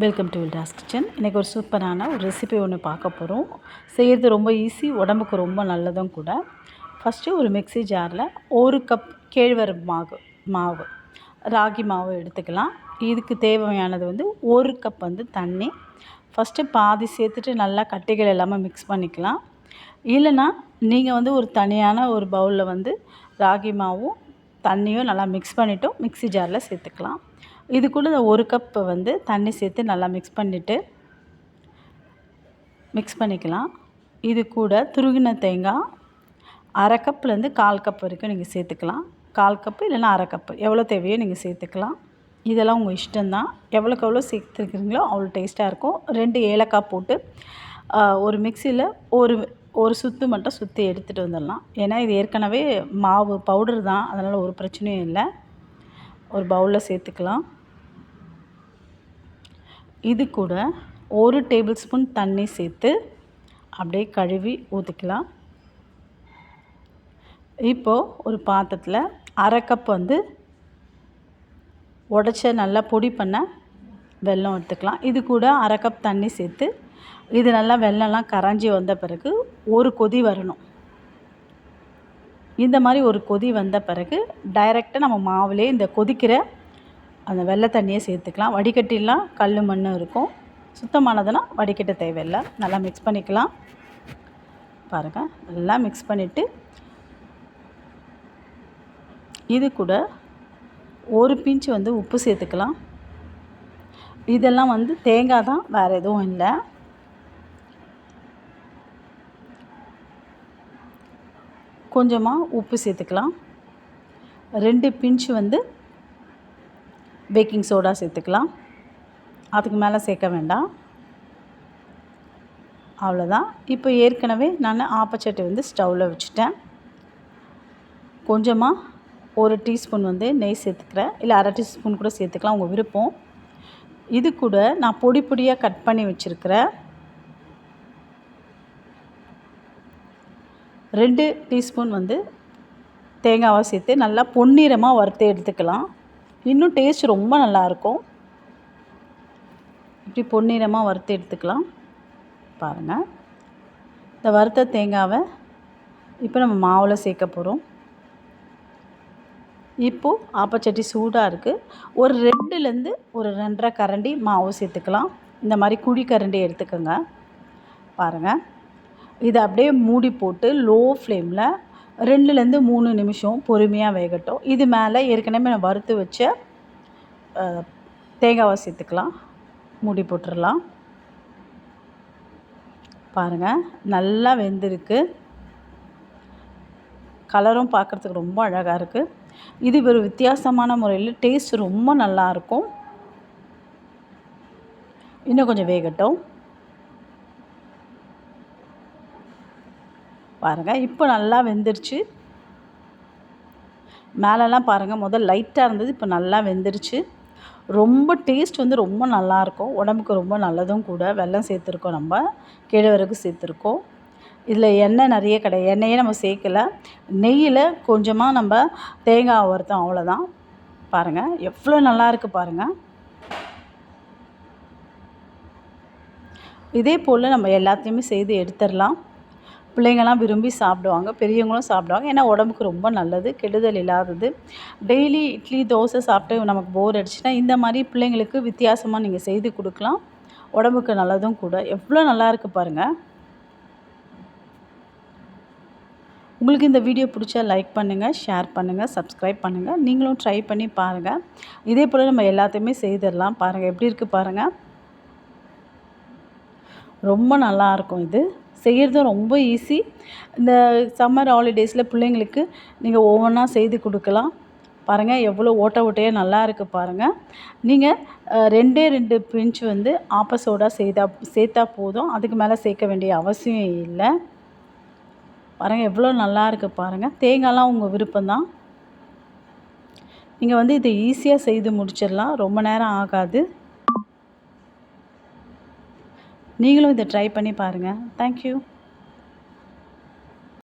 Welcome to வில்டாஸ் kitchen இன்றைக்கி ஒரு சூப்பரான ஒரு ரெசிபி ஒன்று பார்க்க போகிறோம் செய்கிறது ரொம்ப ஈஸி உடம்புக்கு ரொம்ப நல்லதும் கூட. ஃபஸ்ட்டு ஒரு மிக்ஸி ஜாரில் ஒரு கப் கேழ்வரகு மாவு மாவு ராகி மாவு எடுத்துக்கலாம். இதுக்கு தேவையானது வந்து ஒரு கப் வந்து தண்ணி. ஃபஸ்ட்டு பாதி சேர்த்துட்டு நல்லா கட்டிகள் எல்லாமே மிக்ஸ் பண்ணிக்கலாம். இல்லைன்னா நீங்கள் வந்து ஒரு தனியான ஒரு பவுலில் வந்து ராகி மாவும் தண்ணியும் நல்லா மிக்ஸ் பண்ணிவிட்டு மிக்ஸி ஜாரில் சேர்த்துக்கலாம். இது கூட ஒரு கப் வந்து தண்ணி சேர்த்து நல்லா மிக்ஸ் பண்ணிவிட்டு மிக்ஸ் பண்ணிக்கலாம். இது கூட துருகின தேங்காய் அரை கப்லேருந்து கால் கப் வரைக்கும் நீங்கள் சேர்த்துக்கலாம். கால் கப்பு இல்லைன்னா அரை கப்பு எவ்வளோ தேவையோ நீங்கள் சேர்த்துக்கலாம். இதெல்லாம் உங்கள் இஷ்டம்தான். எவ்வளோக்கு எவ்வளோ சேர்த்துருக்கிறீங்களோ அவ்வளோ டேஸ்ட்டாக இருக்கும். ரெண்டு ஏலக்காய் போட்டு ஒரு மிக்சியில் ஒரு ஒரு சுற்று மட்டும் சுற்றி எடுத்துகிட்டு வந்துடலாம். ஏன்னா இது ஏற்கனவே மாவு பவுடர் தான். அதனால் ஒரு பிரச்சனையும் இல்லை. ஒரு பவுலில் சேர்த்துக்கலாம். இது கூட ஒரு டேபிள் ஸ்பூன் தண்ணி சேர்த்து அப்படியே கழுவி ஊற்றிக்கலாம் இப்போது ஒரு பாத்திரத்தில் அரை கப் வந்து உடச்ச நல்லா பொடி பண்ண வெல்லம் எடுத்துக்கலாம். இது கூட அரை கப் தண்ணி சேர்த்து இது நல்லா வெள்ளம்லாம் கரைஞ்சி வந்த பிறகு ஒரு கொதி வரணும். இந்த மாதிரி ஒரு கொதி வந்த பிறகு டைரெக்டாக நம்ம மாவுலேயே இந்த கொதிக்கிற அந்த வெள்ளை தண்ணியை சேர்த்துக்கலாம். வடிகட்டிலாம் கல் மண் இருக்கும். சுத்தமானதுனால் வடிகட்ட தேவையில்லை. நல்லா மிக்ஸ் பண்ணிக்கலாம். பாருங்கள் நல்லா மிக்ஸ் பண்ணிவிட்டு இது கூட ஒரு பிஞ்சு வந்து உப்பு சேர்த்துக்கலாம். இதெல்லாம் வந்து தேங்காய் தான். வேறு எதுவும் இல்லை. கொஞ்சமாக உப்பு சேர்த்துக்கலாம். ரெண்டு பிஞ்சு வந்து பேக்கிங் சோடா சேர்த்துக்கலாம். அதுக்கு மேலே சேர்க்க வேண்டாம். அவ்வளோதான் இப்போ ஏற்கனவே நான் ஆப்பச்சட்டி வந்து ஸ்டவ்வில் வச்சுட்டேன். கொஞ்சமாக ஒரு டீஸ்பூன் வந்து நெய் சேர்த்துக்கிறேன். இல்லை அரை டீஸ்பூன் கூட சேர்த்துக்கலாம் உங்கள் விருப்பம். இது கூட நான் பொடி பொடியாக கட் பண்ணி வச்சுருக்கிறேன் ரெண்டு டீஸ்பூன் வந்து தேங்காவை சேர்த்து நல்லா பொன்னிறமாக வறுத்து எடுத்துக்கலாம். இன்னும் டேஸ்ட் ரொம்ப நல்லாயிருக்கும். இப்படி பொன்னிறமாக வறுத்து எடுத்துக்கலாம். பாருங்கள் இந்த வறுத்த தேங்காவை இப்போ நம்ம மாவில் சேர்க்க போகிறோம் இப்போது ஆப்பச்சட்டி சூடாக இருக்குது ஒரு ரெண்டுலேருந்து ஒரு ரெண்டரை கரண்டி மாவு சேர்த்துக்கலாம். இந்த மாதிரி குழி கரண்டி எடுத்துக்கோங்க. பாருங்கள் இதை அப்படியே மூடி போட்டு லோ ஃப்ளேமில் ரெண்டுலேருந்து மூணு நிமிஷம் பொறுமையாக வேகட்டும். இது மேலே ஏற்கனவே நான் வறுத்து வச்ச தேங்காவை சேர்த்துக்கலாம். மூடி போட்டுடலாம். பாருங்கள் நல்லா வெந்திருக்கு. கலரும் பார்க்குறதுக்கு ரொம்ப அழகாக இருக்குது இது ஒரு வித்தியாசமான முறையில் டேஸ்ட் ரொம்ப நல்லாயிருக்கும் இன்னும் கொஞ்சம் வேகட்டும். பாருங்கள் இப்போ நல்லா வெந்துருச்சு. மேலெல்லாம் பாருங்கள் முதல் லைட்டாக இருந்தது இப்போ நல்லா வெந்துருச்சு. ரொம்ப டேஸ்ட் வந்து ரொம்ப நல்லாயிருக்கும் உடம்புக்கு ரொம்ப நல்லதும் கூட. வெல்லம் சேர்த்துருக்கோம் நம்ம. கேழ்வரகு சேர்த்துருக்கோம். இதில் எண்ணெய் நிறைய கிடையாது எண்ணெயே நம்ம சேர்க்கல. நெய்யில் கொஞ்சமாக நம்ம தேங்காய் வறுத்தோம் அவ்வளோதான் பாருங்கள் எவ்வளோ நல்லாயிருக்கு பாருங்கள் இதே போல் நம்ம எல்லாத்தையுமே செய்து எடுத்துடலாம். பிள்ளைங்கள்லாம் விரும்பி சாப்பிடுவாங்க பெரியவங்களும் சாப்பிடுவாங்க. ஏன்னா உடம்புக்கு ரொம்ப நல்லது கெடுதல் இல்லாதது. டெய்லி இட்லி தோசை சாப்பிட்டு நமக்கு போர் அடிச்சுன்னா இந்த மாதிரி பிள்ளைங்களுக்கு வித்தியாசமாக நீங்கள் செய்து கொடுக்கலாம். உடம்புக்கு நல்லதும் கூட. எவ்வளோ நல்லா இருக்குது பாருங்கள் உங்களுக்கு இந்த வீடியோ பிடிச்சா லைக் பண்ணுங்கள் ஷேர் பண்ணுங்கள் சப்ஸ்கிரைப் பண்ணுங்கள் நீங்களும் ட்ரை பண்ணி பாருங்கள் இதே போல் நம்ம எல்லாத்தையுமே செய்திடலாம் பாருங்கள் எப்படி இருக்குது பாருங்கள் ரொம்ப நல்லாயிருக்கும் இது. செய்கிறதும் ரொம்ப ஈஸி இந்த சம்மர் ஹாலிடேஸில் பிள்ளைங்களுக்கு நீங்கள் ஒவ்வொன்றா செய்து கொடுக்கலாம். பாருங்கள் எவ்வளோ ஓட்ட ஓட்டையாக நல்லா இருக்குது பாருங்கள் நீங்கள் ரெண்டே ரெண்டு பிஞ்ச் வந்து ஆப்ப செய்தா சேர்த்தா போதும். அதுக்கு மேலே சேர்க்க வேண்டிய அவசியம் இல்லை. பாருங்கள் எவ்வளோ நல்லா இருக்குது பாருங்கள் தேங்காய்லாம் உங்கள் விருப்பம்தான். நீங்கள் வந்து இதை ஈஸியாக செய்து முடிச்சிடலாம். ரொம்ப நேரம் ஆகாது. நீங்களும் இதை ட்ரை பண்ணி பாருங்கள் தேங்க்யூ